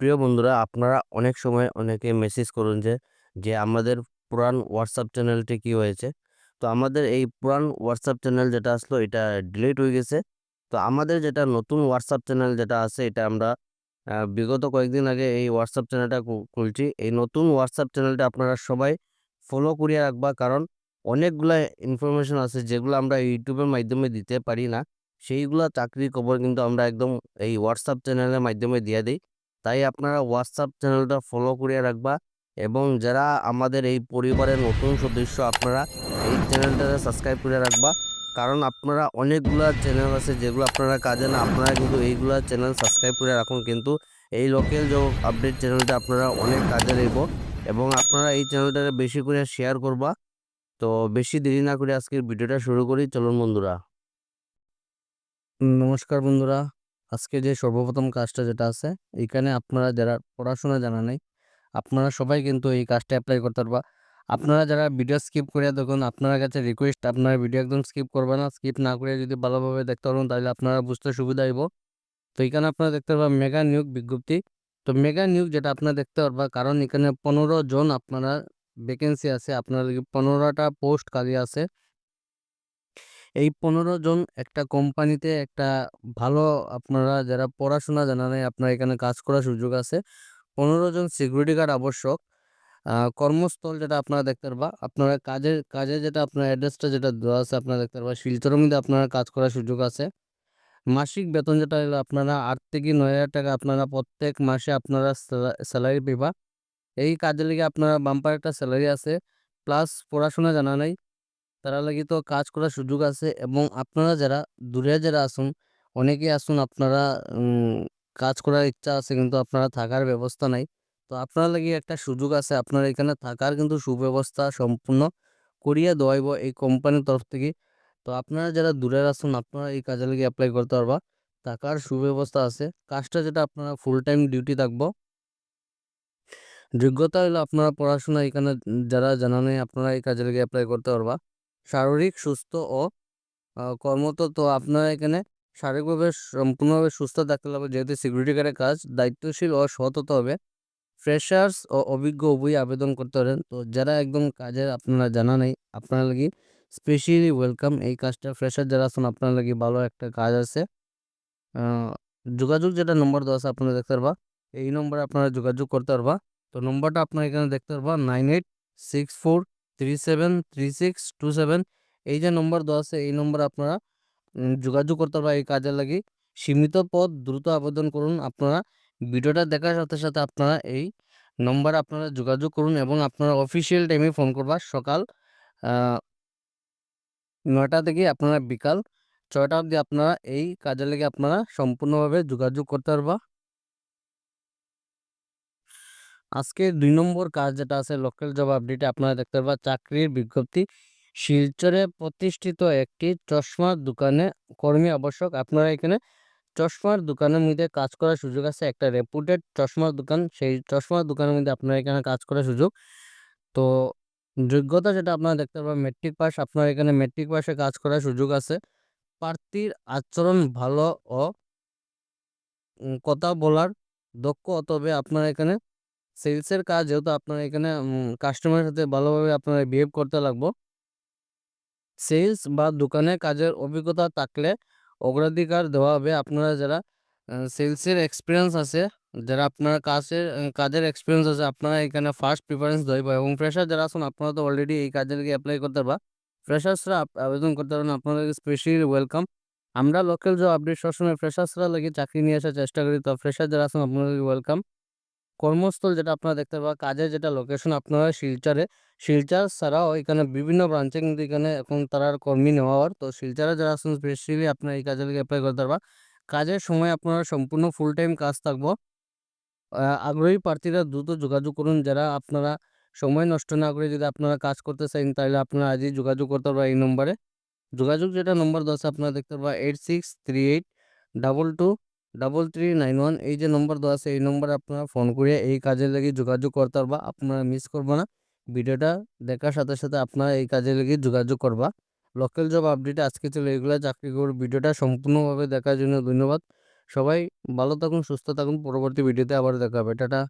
প্রিয় বন্ধুরা, আপনারা অনেক সময় অনেকে মেসেজ করুন যে যে আমাদের পুরান হোয়াটসঅ্যাপ চ্যানেলটি কি হয়েছে? তো আমাদের এই পুরান হোয়াটসঅ্যাপ চ্যানেল যেটা আসলো, এটা ডিলিট হয়ে গেছে। তো আমাদের যেটা নতুন হোয়াটসঅ্যাপ চ্যানেল যেটা আছে, এটা আমরা বিগত কয়েকদিন আগে এই হোয়াটসঅ্যাপ চ্যানেলটা খুলছি। এই নতুন হোয়াটসঅ্যাপ চ্যানেলটা আপনারা সবাই ফলো করিয়ে রাখবা, কারণ অনেকগুলা ইনফরমেশন আছে, যেগুলো আমরা ইউটিউবের মাধ্যমে দিতে পারি না। সেইগুলো চাকরির খবর কিন্তু আমরা একদম এই হোয়াটসঅ্যাপ চ্যানেলের মাধ্যমে দিয়ে দিই। তাই আপনারা হোয়াটসঅ্যাপ চ্যানেলটা ফলো করিয়ে রাখবা এবং যারা আমাদের এই পরিবারের নতুন সদস্য আপনারা এই চ্যানেলটাকে সাবস্ক্রাইব করে রাখবা। কারণ আপনারা অনেকগুলা চ্যানেল আছে যেগুলো আপনারা কাজে না, আপনারা কিন্তু এইগুলা চ্যানেল সাবস্ক্রাইব করে রাখুন কিন্তু এই লোকাল জব আপডেট চ্যানেলটা আপনারা অনেক কাজে লাগব এবং আপনারা এই চ্যানেলটাকে বেশি করে শেয়ার করবা। তো বেশি দেরি না করে আজকের ভিডিওটা শুরু করি, চলুন বন্ধুরা। নমস্কার বন্ধুরা। আজকে যে সর্বপ্রথম কাজটা যেটা আছে এইখানে আপনারা যারা পড়াশোনা জানা নেই, আপনারা সবাই কিন্তু এই কাজটা অ্যাপ্লাই করতে পারবা। আপনারা যারা ভিডিও স্কিপ করে দেখুন, আপনার কাছে রিকোয়েস্ট আপনারা ভিডিও একদম স্কিপ করবেন না স্কিপ না করে যদি ভালোভাবে দেখতে পারবেন তাহলে আপনারা বুঝতে সুবিধা হইব। তো এখানে আপনারা দেখতে পারবেন মেগা নিয়োগ বিজ্ঞপ্তি। তো মেগা নিয়োগ যেটা আপনারা দেখতে পারবা, কারণ এখানে পনেরো জন আপনারা ভ্যাকেন্সি আছে আপনার পনেরোটা পোস্ট খালি আছে। এই পনেরো জন একটা কোম্পানিতে একটা ভালো আপনারা যারা পড়াশোনা জানা নেই, আপনার এখানে কাজ করার সুযোগ আছে। পনেরো জন সিকিউরিটি গার্ড আবশ্যক। কর্মস্থল যেটা আপনারা দেখতে পারবা, আপনারা কাজের কাজে যেটা আপনার অ্যাড্রেসটা যেটা দেওয়া আছে, আপনারা দেখতে পারবা, শিলচরের মধ্যে আপনারা কাজ করার সুযোগ আছে। মাসিক বেতন যেটা হলো আপনারা আট থেকে নয় হাজার টাকা আপনারা প্রত্যেক মাসে আপনারা স্যালারি পেবা এই কাজের লেগে আপনারা বাম্পার একটা স্যালারি আছে, প্লাস পড়াশোনা জানা নাই তারা লাগি তো কাজ করার সুযোগ আছে এবং আপনারা যারা দূরে যারা আসুন অনেকে আসুন আপনারা কাজ করার ইচ্ছা আছে কিন্তু আপনারা থাকার ব্যবস্থা নাই। তো আপনার লাগি একটা সুযোগ আছে, আপনারা এখানে থাকার কিন্তু সুব্যবস্থা সম্পূর্ণ করিয়ে দেওয়াইব এই কোম্পানির তরফ থেকে। তো আপনারা যারা দূরে আসুন, আপনারা এই কাজে লাগি অ্যাপ্লাই করতে পারবা। থাকার সুব্যবস্থা আছে, কাজটা যেটা আপনারা ফুল টাইম ডিউটি থাকব। যোগ্যতা হলো আপনারা পড়াশোনা এখানে যারা জানা নেই, আপনারা এই কাজে লেগে অ্যাপ্লাই করতে পারবা। শারীরিক সুস্থ ও আহ, কর্মত। তো আপনারা এখানে শারীরিকভাবে সম্পূর্ণভাবে সুস্থ থাকতে হবে যেহেতু সিকিউরিটি গার্ডের কাজ দায়িত্বশীল ও সৎ হতে হবে। ফ্রেশার্স ও অভিজ্ঞ উভয়ই আবেদন করতে পারেন। তো যারা একদম কাজের আপনারা জানা নেই আপনারা লাগি স্পেশালি ওয়েলকাম এই কাজটা। ফ্রেশার যারা আছেন আপনার লাগি ভালো একটা কাজ আছে। যোগাযোগ যেটা নম্বর দেওয়া আছে আপনারা দেখতে পারবা। এই নম্বরে আপনারা যোগাযোগ করতে পারবা। তো নম্বরটা আপনারা এখানে দেখতে পারবা nine eight six four three seven, three six, two seven, এই যে নম্বর দেওয়া আছে, এই নম্বরে আপনারা যোগাযোগ করতে পারবা এই কাজের লাগি। সীমিত পদ দ্রুত আবেদন করুন, আপনারা ভিডিওটা দেখার সাথে সাথে আপনারা এই নম্বরে আপনারা যোগাযোগ করুন এবং আপনারা অফিসিয়াল টাইমে ফোন করবা, সকাল নয়টা থেকে আপনারা বিকাল ছয়টা অবধি আপনারা এই কাজের লেগে আপনারা সম্পূর্ণভাবে যোগাযোগ করতে পারবা। আজকে দুই নম্বর কাজ যেটা আছে লোকাল জব আপডেটে আপনারা দেখতে পারবা, চাকরির বিজ্ঞপ্তি। শিলচরে প্রতিষ্ঠিত একটি চশমার দোকানে কর্মী আবশ্যক। আপনারা এখানে চশমার দোকানের মধ্যে কাজ করার সুযোগ আছে। একটা রেপুটেড চশমার দোকান, সেই চশমার দোকানের মধ্যে আপনারা এখানে কাজ করার সুযোগ। তো যোগ্যতা যেটা আপনারা দেখতে পারবেন মেট্রিক পাস আপনার এখানে মেট্রিক পাসে কাজ করার সুযোগ আছে। প্রার্থীর আচরণ ভালো ও কথা বলার দক্ষ, তবে আপনার এখানে সেলসের কাজ যেহেতু আপনার এখানে কাস্টমারের সাথে ভালোভাবে আপনার বিহেভ করতে লাগবো। সেলস বা দোকানে কাজের অভিজ্ঞতা থাকলে অগ্রাধিকার দেওয়া হবে আপনারা যারা সেলসের এক্সপিরিয়েন্স আছে, যারা আপনার কাজের কাজের এক্সপিরিয়েন্স আছে, আপনারা এখানে ফার্স্ট প্রিফারেন্স দেব এবং ফ্রেশার যারা আছেন, আপনারা তো অলরেডি এই কাজের অ্যাপ্লাই করতে পারবা। ফ্রেশার্সরা আবেদন করতে পারেন আপনাদের স্পেশালি ওয়েলকাম আমরা লোকাল জব আপডেট সবসময় ফ্রেশার্সরা লাগে, চাকরি নিয়ে আসার চেষ্টা করি, তো ফ্রেশার যারা আছেন আপনাদের ওয়েলকাম কর্মস্থল যেটা আপনারা দেখতে পাবেন, কাজের যেটা লোকেশন আপনারা শিলচরে, শিলচর ছাড়াও এখানে বিভিন্ন ব্রাঞ্চে কিন্তু এখানে এখন তারা কর্মী নেওয়া হওয়ার তো শিলচরে যারা আছেন স্পেশালি আপনারা এই কাজে অ্যাপ্লাই করতে পারবা কাজের সময় আপনারা সম্পূর্ণ ফুল টাইম কাজ থাকব। আগ্রহী প্রার্থীরা দ্রুত যোগাযোগ করুন। যারা আপনারা সময় নষ্ট না করে যদি আপনারা কাজ করতে চান, তাহলে আপনারা আজই যোগাযোগ করতে পারবেন এই নম্বরে যোগাযোগ যেটা নম্বর আছে আপনারা দেখতে পাবেন eight six three eight double two double three nine one এই যে নম্বর দেওয়া আছে এই নম্বরে আপনারা ফোন করে এই কাজের লাগে যোগাযোগ করতে পারবা আপনারা মিস করব না ভিডিওটা দেখার সাথে সাথে আপনারা এই কাজের লেগে যোগাযোগ করবা লোকাল জব আপডেট আজকে ছিল এগুলো চাকরি করব ভিডিওটা সম্পূর্ণভাবে দেখার জন্য ধন্যবাদ সবাই ভালো থাকুন, সুস্থ থাকুন। পরবর্তী ভিডিওতে আবার দেখা হবে। টাটা।